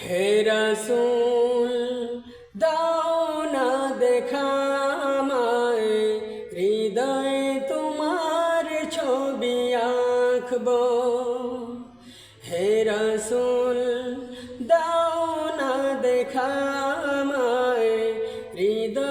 হে দাও না দেখা আমায়। হৃদয়ে তোমার ছবি আঁকব। হে দাও না দেখা আমায়। হৃদয়ে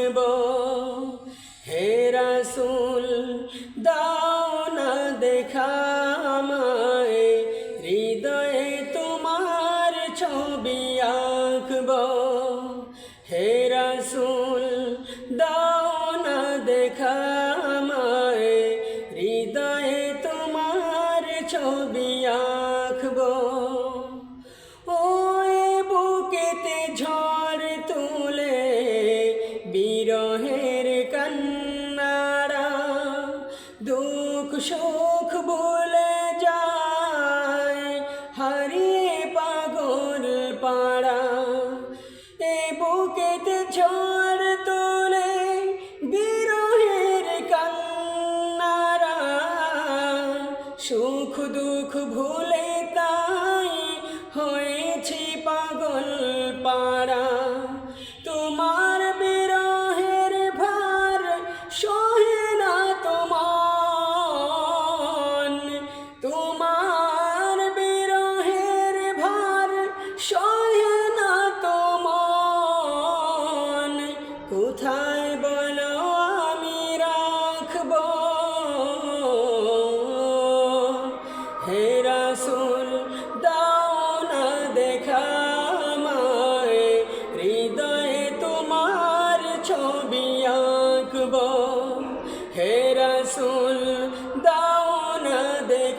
থাকব হে রাসুল, দাও না দেখা আমায়। হৃদয়ে তোমার ছবি আঁকব। হে রাসুল, দাও না দেখা আমায়। হৃদয়ে তোমার ছবি আঁকব। সুখ দুঃখ ভুলে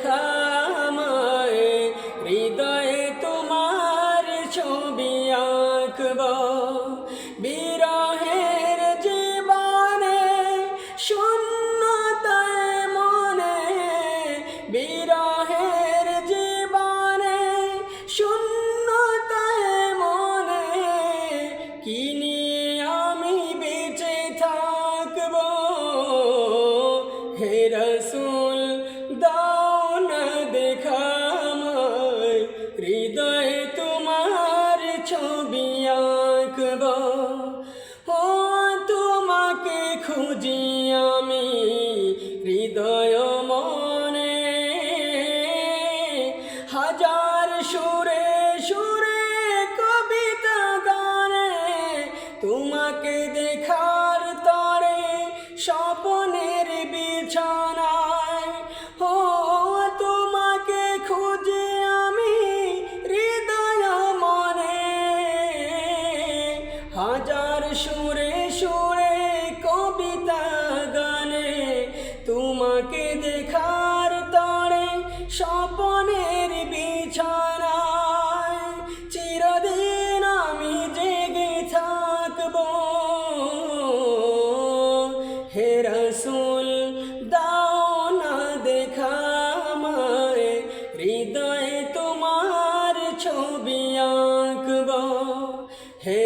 দেখা হৃদয়ে তোমার ছবি আঁকব। বিরহের জীবনে, শূন্যতায় মনে, বিরহের জীবনে, শূন্যতায় মনে কিনি আমি বেঁচে থাকব? হে রসুল দাও সুরে সুরে কবিতা গানে, তোমাকে দেখার তরে স্বপনের বিছানায় চিরদিন আমি জেগে থাকব। হে রসুল, দাও না দেখা মায় হৃদয়ে তোমার ছবি আঁকব। হে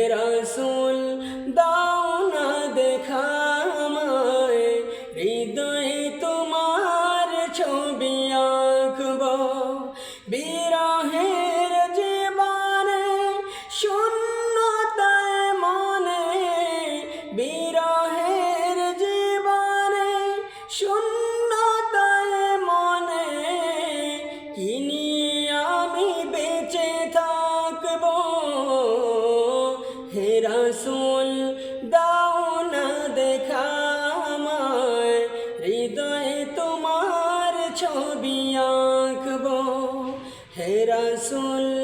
ছবি আঁকবো হেরা সোল